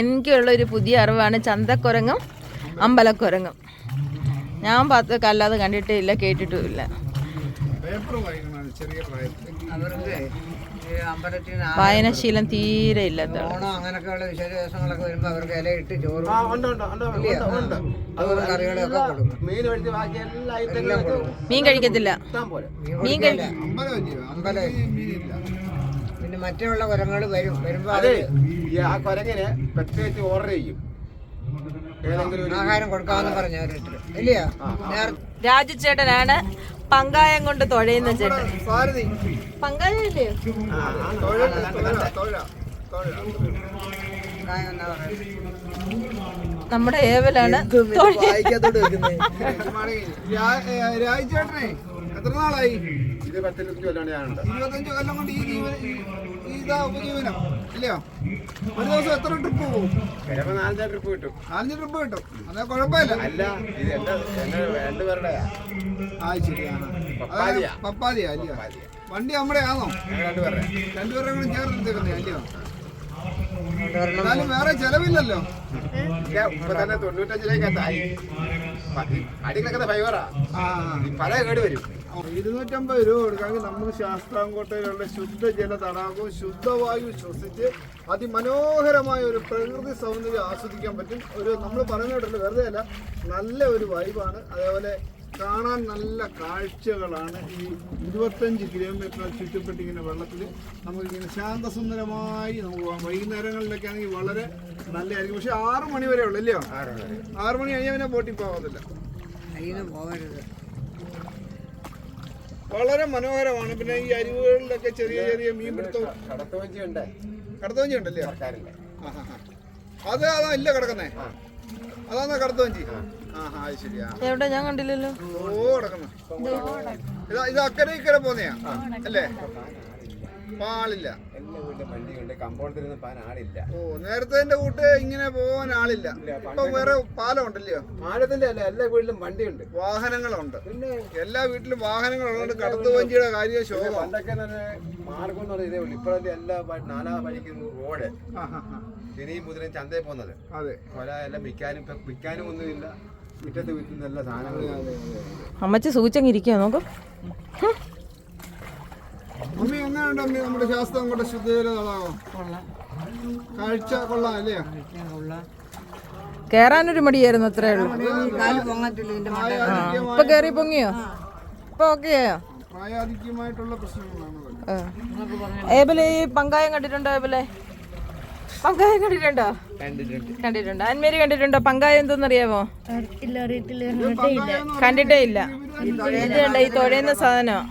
എനിക്കുള്ള ഒരു പുതിയ അറിവാണ് ചന്തക്കുരങ്ങും അമ്പലക്കുരങ്ങും. ഞാൻ പത്ത് അല്ലാതെ കണ്ടിട്ടില്ല കേട്ടിട്ടുമില്ല. വായനാശീലം തീരെ ഇല്ലാത്ത അങ്ങനെയൊക്കെയുള്ള വിശേഷ ദിവസങ്ങളൊക്കെ വരുമ്പോൾ അവർക്ക് ഇലയിട്ട് ചോറ് കറികളൊക്കെ കൊടുക്കും. മീൻ ഒഴിച്ച് ബാക്കി എല്ലാം ഐറ്റങ്ങളും മീൻ കഴിക്കത്തില്ല. മീൻ കഴിക്കും പിന്നെ മറ്റുള്ള കുരങ്ങൾ വരും. വരുമ്പോൾ അതെ. ഈ ആ കൊരങ്ങനെ പ്രത്യേകിച്ച് ഓർഡർ ചെയ്യും. ആഹാരം കൊടുക്കാമെന്ന് പറഞ്ഞു അവരിട്ട് ഇല്ലയോ? നേരത്തെ രാജു ചേട്ടനാണ് പങ്കായം കൊണ്ട് തുഴയുന്ന ചേട്ടൻ. പങ്കായം ഇല്ലേ നമ്മുടെ ഏവലാണ് രാജു ചേട്ടനെ എത്ര നാളായി? ഇരുപത്തഞ്ച് കൊല്ലം കൊണ്ട് ഈ ജീവൻ ഈ- ഈ ഇതാ ഉപജീവനം. ഇല്ലയോ? ഒരു ദിവസം എത്ര ട്രിപ്പ് പോകും? നാലഞ്ചാം ട്രിപ്പ് കിട്ടും. നാലഞ്ച് ട്രിപ്പ് കിട്ടും. അതെ കുഴപ്പമില്ല. അല്ല ഇത് ആ ശരിയാണ്. പപ്പാതിയാ. പപ്പാതിയാ അല്ലയോ? വണ്ടി നമ്മുടെ ആണോ? രണ്ടുപേരുടെ രണ്ടുപേരും കൂടെ ചേർന്നെടുത്തേക്കുന്നേ അല്ലയോ? എന്നാലും വേറെ ചെലവില്ലല്ലോ. തൊണ്ണൂറ്റഞ്ചിലേക്ക് ഇപ്പൊ തന്നെ തൊണ്ണൂറ്റഞ്ചിലേക്കത്തായി അടികളൊക്കെ ഫൈവറാ ആ. പല കേട് വരും. ഇരുന്നൂറ്റമ്പത് രൂപ കൊടുക്കാമെങ്കിൽ നമുക്ക് ശാസ്താംകോട്ടയിലുള്ള ശുദ്ധജല തടാകവും ശുദ്ധവായു ശ്വസിച്ച് അതിമനോഹരമായ ഒരു പ്രകൃതി സൗന്ദര്യം ആസ്വദിക്കാൻ പറ്റും. ഒരു നമ്മൾ പറഞ്ഞിട്ടുണ്ട് വെറുതെ അല്ല നല്ല ഒരു വൈബാണ് അതേപോലെ കാണാൻ നല്ല കാഴ്ചകളാണ് ഈ ഇരുപത്തഞ്ച് കിലോമീറ്റർ ചുറ്റപ്പെട്ടിങ്ങനെ വെള്ളത്തിൽ നമുക്കിങ്ങനെ ശാന്തസുന്ദരമായി നമുക്ക് പോകാം. വൈകുന്നേരങ്ങളിലൊക്കെ ആണെങ്കിൽ വളരെ നല്ലതായിരിക്കും. പക്ഷെ ആറ് മണി വരെ ഉള്ളു അല്ലയോ ആറ് മണി കഴിഞ്ഞാൽ പിന്നെ ബോട്ടിൽ നിന്ന് പോകരുത്. വളരെ മനോഹരമാണ്. പിന്നെ ഈ അരിവുകളിലൊക്കെ ചെറിയ ചെറിയ കടത്തുവഞ്ചി ഉണ്ട് കടത്തുവഞ്ചി ഉണ്ടല്ലേ. അത് അതാ ഇല്ല കിടക്കുന്നേ? അതാണോ കടത്തുവഞ്ചി? എവിടെ? ഞാൻ കണ്ടില്ലല്ലോ. ഓ കിടക്കുന്നു. ഇതാ ഇത് അക്കരെ ഇക്കരെ പോന്നെയാ? അല്ലേ? പാളില്ല. എല്ലാ വീട്ടിലും വണ്ടിയുണ്ട് കമ്പോളത്തിലൊന്നും പാൻ ആളില്ല ഓ നേരത്തെ കൂട്ട് ഇങ്ങനെ പോകാൻ ആളില്ല. ഇപ്പൊ വേറെ പാലം ഉണ്ടല്ലോ പാലത്തിന്റെ അല്ല എല്ലാ വീട്ടിലും വണ്ടിയുണ്ട്. വാഹനങ്ങളുണ്ട്. പിന്നെ എല്ലാ വീട്ടിലും വാഹനങ്ങളുണ്ട് കടത്തു വഞ്ചിയുടെ കാര്യം ശോഭ. പണ്ടൊക്കെ തന്നെ മാർഗം എന്ന് പറയുന്നതേ ഉള്ളൂ. ഇപ്പോഴത്തെ എല്ലാ നാലാ വഴിക്കും റോഡ്. ശനിയും ബുധനും ചന്തയിൽ പോകുന്നത്. അതെ. കൊല എല്ലാം വിൽക്കാനും ഇപ്പൊ വിൽക്കാനും ഒന്നുമില്ല മുറ്റത്ത് വിൽക്കുന്ന എല്ലാ സാധനങ്ങളും അമ്മച്ചി സൂചങ്ങിരിക്കുക നോക്കും. അമ്മി എങ്ങനെയുണ്ട് അമ്മി? നമ്മുടെ ശാസ്ത്രം കൊണ്ട് ശുദ്ധജല തടാകം കൊള്ളാം. കാഴ്ച കൊള്ളാം അല്ലേ? കേറാനൊരു മടിയായിരുന്നു അത്രേ ഉള്ളൂ. കാൽ പൊങ്ങത്തില്ല ഇതിന്റെ മണ്ട? പ്രായാധിക്യമായ- ഇപ്പൊ കേറി പൊങ്ങിയോ? ഇപ്പൊ ഓക്കെയോ പ്രായാധിക്യമായിട്ടുള്ള പ്രശ്നങ്ങളാണ്. ഏബലെ ഈ പങ്കായം കണ്ടിട്ടുണ്ടോ ഏബലെ പങ്കായം കണ്ടിട്ടുണ്ടോ? കണ്ടിട്ടുണ്ട്. കണ്ടിട്ടുണ്ടോ? അന്മേരി കണ്ടിട്ടുണ്ടോ? പങ്കായം എന്തെന്നറിയാമോ? കണ്ടിട്ടേ ഇല്ല. ഇത് കണ്ട ഈ തുഴയുന്ന സാധനം?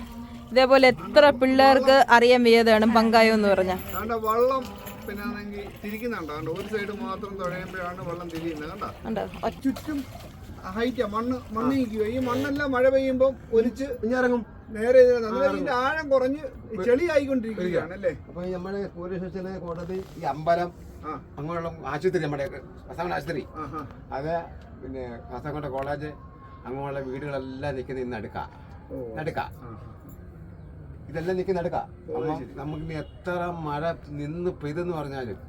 ഇതേപോലെ എത്ര പിള്ളേർക്ക് അറിയാൻ വയ്യാതാണ് പങ്കായം എന്ന് പറഞ്ഞ? അതുകൊണ്ട് വള്ളം പിന്നെ ആണെങ്കിൽ തിരിക്കുന്നുണ്ടോ ഒരു സൈഡ് മാത്രം തുഴയുമ്പോഴാണ് വെള്ളം തിരിയുന്നത്. കണ്ടോ? കണ്ടോ? ചുറ്റും ഹൈറ്റാ മണ്ണ് ഈ മണ്ണെല്ലാം മഴ പെയ്യുമ്പോൾ ഒലിച്ച് ഇറങ്ങും നേരെ ഇതിന്റെ ആഴം കുറഞ്ഞ് അല്ലേ? അപ്പൊ നമ്മുടെ പോലീസ് സ്റ്റേഷന് കോടതി ഈ അമ്പലം അങ്ങനെയുള്ള ആശുപത്രി നമ്മുടെ കസാമൻ ആശുപത്രി. അത് പിന്നെ കാസർഗോഡ് കോളേജ് അങ്ങനെയുള്ള വീടുകളെല്ലാം നിൽക്കുന്ന ഇന്ന് അടുക്ക. നടുക്ക. ഇതെല്ലാം നിൽക്കുന്ന നടുക്ക. അമ്മ നമുക്ക് ഇനി എത്ര മഴ നിന്ന് പെയ്തെന്ന് പറഞ്ഞാലും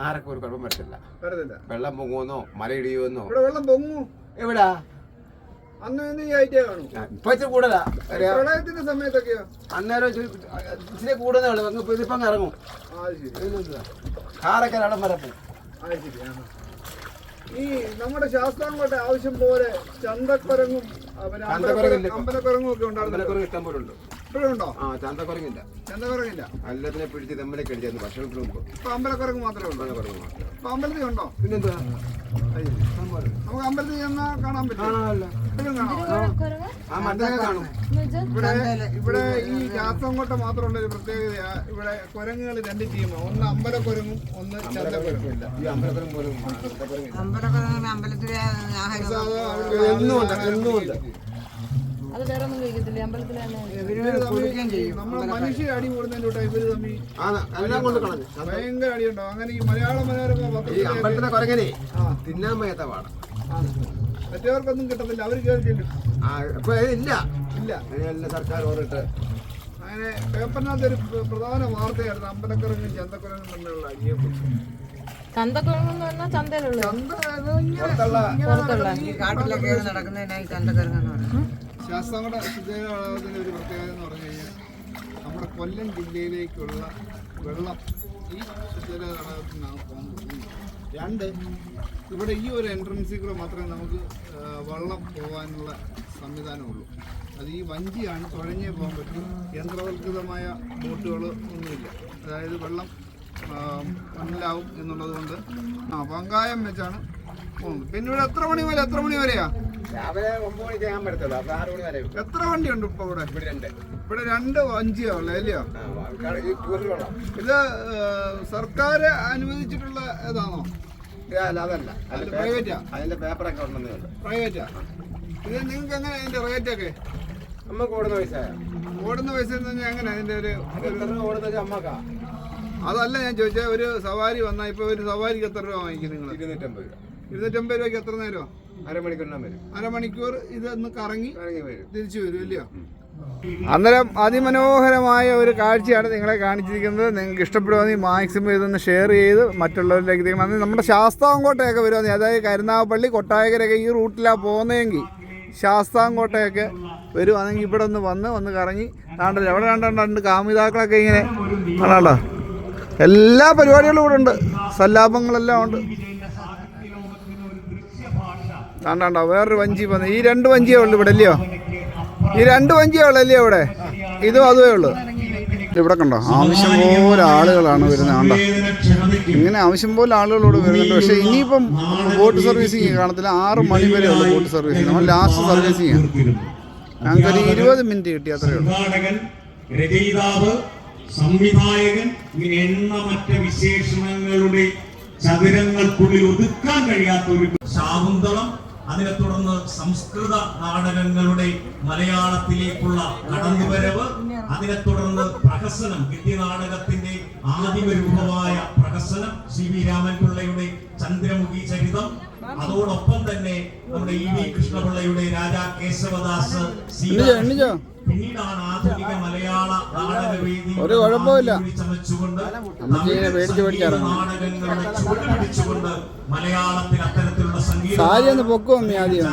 ആരൊക്കെ ഒരു കുഴപ്പം പറ്റില്ല വെള്ളം പൊങ്ങുമെന്നോ മല ഇടിയുമെന്നോ. ഇവിടെ വെള്ളം പൊങ്ങു. എവിടാ? ഈ പ്രളയത്തിന്റെ സമയത്തൊക്കെയോ? അന്നേരം ഇച്ചിരി കൂടുതലേ ഉള്ളൂ. അങ്ങ് ഇതിപ്പം ഇറങ്ങും? കാറൊക്കെ നമ്മുടെ ശാസ്താംകോട്ടെ ആവശ്യം പോലെ ചന്തക്കുരങ്ങും ഉണ്ടായിരുന്നു അമ്പലക്കുറങ്ങ് ഇഷ്ടം പോലെ ഉണ്ട് ഇപ്പോഴും ഉണ്ടോ ആ ചന്തക്കുറങ്ങില്ല ചന്തക്കുരങ്ങില്ല. എല്ലാത്തിനെ പിടിച്ച് തമ്മിലേക്ക് ഭക്ഷണത്തിന് മുമ്പ്. ഇപ്പൊ അമ്പലക്കുരങ്ങ് മാത്രമേ ഉള്ളൂ. അമ്പലക്കുറങ്ങ് മാത്രം ഇപ്പൊ അമ്പലത്തിൽ ഉണ്ടോ? പിന്നെന്താ നമുക്ക് അമ്പലത്തിൽ ചെന്നാൽ കാണാൻ പറ്റും. കാണാമല്ലോ. ആ കാണും. ഇവിടെ ഇവിടെ ഈ ശാസ്താംകോട്ട മാത്രമുള്ള ഒരു പ്രത്യേകത ഇവിടെ കുരങ്ങുകൾ രണ്ട് ടീമാണ് ഒന്ന് അമ്പലക്കുരങ്ങും ഒന്ന് ചന്തക്കുരങ്ങും. ഇല്ല ഈ അമ്പലക്കുറം പോലും ചന്തക്കുറങ്ങില്ല അമ്പലമൊക്കെ അങ്ങനെ അമ്പലത്തിലെ ആഹാരം എന്നും ഉണ്ട് എന്നും ഉണ്ട് അത് വേറെ ഒന്നും മനുഷ്യ അടി കൂടുന്നതിന്റെ കൂട്ടാ ഇവർ തമ്മിൽ ഭയങ്കര അടിയുണ്ടാവും. അങ്ങനെ ഈ മലയാള മനോരമ ഈ അമ്പലത്തിലെ കുരങ്ങനെ. തിന്നാൻ വയ്യാത്ത. മറ്റവർക്കൊന്നും കിട്ടത്തില്ല അവർ കേൾക്കില്ല ചെല്ലും ആ ഇപ്പൊ ഇല്ല. ഇല്ല. സർക്കാർ ഓറിട്ട് അങ്ങനെ പേപ്പറിനകത്ത് ഒരു പ്രധാന വാർത്തയായിരുന്നു അമ്പലക്കുരങ്ങും ചന്തക്കുരങ്ങും തമ്മിലുള്ള എന്ന് പറഞ്ഞാൽ ചന്തയിലുള്ള കാട്ടിലൊക്കെ ചന്തക്കറങ്ങെന്ന് പറയുന്നത്. ശാസ്താംകോട്ട ശുദ്ധജലത്തിന്റെ ഒരു പ്രത്യേകത എന്ന് പറഞ്ഞു കഴിഞ്ഞാൽ നമ്മുടെ കൊല്ലം ജില്ലയിലേക്കുള്ള വെള്ളം ഈ ശുദ്ധജല തടാകത്തിൽ നിന്നാണ് പോകുന്നത്. രണ്ട് ഇവിടെ ഈ ഒരു എൻട്രൻസിൽ കൂടെ മാത്രമേ നമുക്ക് വെള്ളം പോകാനുള്ള സംവിധാനമുള്ളൂ. അത് ഈ വഞ്ചിയാണ് തുഴഞ്ഞേ പോകാൻ പറ്റും. യന്ത്രവൽകൃതമായ ബോട്ടുകൾ ഒന്നുമില്ല. അതായത് വെള്ളം മണ്ണിലാവും എന്നുള്ളത് കൊണ്ട് ആ പങ്കായം വെച്ചാണ് പോകുന്നത്. പിന്നെ ഇവിടെ എത്ര മണി വരെ എത്ര മണി വരെയാ? രാവിലെ ഒമ്പത് മണിക്ക് ഞാൻ പറ്റത്തുള്ളൂ അപ്പൊ ആറ് മണി വരെ എത്ര വണ്ടിയുണ്ട് ഇപ്പൊ ഇവിടെ? ഇവിടെ രണ്ട്. ഇവിടെ രണ്ട് വഞ്ചിയാ ഉള്ളത് അല്ലയോ? ഇത് സർക്കാർ അനുവദിച്ചിട്ടുള്ള ഇതാണോ അല്ല അതല്ല. അത് പ്രൈവറ്റാ അതിന്റെ പേപ്പറൊക്കെ ഉണ്ടെന്നേ ഉള്ളൂ പ്രൈവറ്റാ ഇത് നിങ്ങൾക്ക് എങ്ങനെ അതിന്റെ റേറ്റ് ഒക്കെ? നമുക്ക് ഓടുന്ന പൈസ ഓടുന്ന പൈസ എന്ന് പറഞ്ഞാൽ എങ്ങനെ അതിന്റെ ഒരു എത്ര ഓടുന്നത് അമ്മക്കാ അതല്ല ഞാൻ ചോദിച്ച ഒരു സവാരി വന്നാൽ ഇപ്പൊ ഒരു സവാരിക്ക് എത്ര രൂപ വാങ്ങിക്കും നിങ്ങൾ ഇരുന്നൂറ്റമ്പത് രൂപ. ഇരുന്നൂറ്റമ്പത് രൂപയ്ക്ക് എത്ര നേരം അരമണിക്കൂറിനാ വരും അരമണിക്കൂർ ഇത് ഒന്ന് കറങ്ങി ഇറങ്ങി വരും. തിരിച്ചു വരും ഇല്ലയോ? അന്നേരം അതിമനോഹരമായ ഒരു കാഴ്ചയാണ് നിങ്ങളെ കാണിച്ചിരിക്കുന്നത്. നിങ്ങൾക്ക് ഇഷ്ടപ്പെടുവാണെങ്കിൽ മാക്സിമം ഇതൊന്ന് ഷെയർ ചെയ്ത് മറ്റുള്ളവരിലേക്ക് എത്തിക്കണം അന്ന് നമ്മുടെ ശാസ്താംകോട്ടയൊക്കെ വരുവാണെങ്കിൽ അതായത് കരുനാഗപ്പള്ളി കൊട്ടായകരൊക്കെ ഈ റൂട്ടിലാണ് പോകുന്നതെങ്കിൽ ശാസ്താംകോട്ടയൊക്കെ വരുവാണെങ്കിൽ ഇവിടെ ഒന്ന് വന്ന് ഒന്ന് കറങ്ങി താണ്ടല്ലോ? അവിടെ രണ്ട് രണ്ട് കാമിതാക്കളൊക്കെ ഇങ്ങനെ കാണാണ്ടോ എല്ലാ പരിപാടികളും ഇവിടെ ഉണ്ട്. സല്ലാപങ്ങളെല്ലാം ഉണ്ട്. താണ്ടാണ്ടോ വേറൊരു വഞ്ചി വന്ന്. ഈ രണ്ട് വഞ്ചിയേ ഉള്ളൂ ഇവിടെ അല്ലയോ ഈ രണ്ട് വഞ്ചിയേ അവിടെ ഇതും അതുമേ ഉള്ളൂ. ഇവിടെ കണ്ടോ? ആവശ്യം പോലെ ആളുകളാണ് വരുന്നത്. കണ്ടോ? ഇങ്ങനെ ആവശ്യം പോലെ ആളുകളോട് വരുന്നുണ്ട്. പക്ഷേ ഇനിയിപ്പം ബോട്ട് സർവീസിങ് കാണത്തില്ല. ആറ് മണി വരെ ഉള്ളൂ ബോട്ട് സർവീസിങ്. നമ്മൾ ലാസ്റ്റ് സർവീസിങ് ഞങ്ങൾക്ക് ഒരു ഇരുപത് മിനിറ്റ് കിട്ടി അത്രയേ ഉള്ളൂ. രചയിതാവ് സംവിധായകൻ ഇങ്ങനെ എണ്ണമറ്റ വിശേഷണങ്ങളുടെ ചതുരങ്ങൾക്കുള്ളിൽ ഒതുക്കാൻ കഴിയാത്ത ഒരു ശാകുന്തളം അതിനെ തുടർന്ന് സംസ്കൃത നാടകങ്ങളുടെ മലയാളത്തിലേക്കുള്ള കടന്നുവരവ് അതിനെ തുടർന്ന് പ്രഹസനം ഗദ്യനാടകത്തിന്റെ ആദിമ രൂപമായ പ്രഹസനം സി വി രാമൻപിള്ളയുടെ ചന്ദ്രമുഖി ചരിതം. അതോടൊപ്പം തന്നെ നമ്മുടെ ഇ വി കൃഷ്ണപിള്ളയുടെ രാജാ കേശവദാസ് എണ്ണിച്ചോ, ഒരു കുഴപ്പമില്ല. പേടിച്ച് പേടിച്ച് നാടകങ്ങളുടെ ചുവട് പിടിച്ചുകൊണ്ട് മലയാളത്തിൽ അത്തരത്തിലുള്ള സംഗീത സാരി ഒന്ന് പൊക്കും ആദ്യം.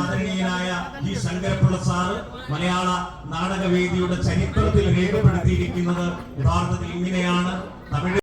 ശങ്കരപ്പിള്ള സാറ് മലയാള നാടകവേദിയുടെ ചരിത്രത്തിൽ രേഖപ്പെടുത്തിയിരിക്കുന്നത് യഥാർത്ഥത്തിൽ ഇങ്ങനെയാണ്. തമിഴ്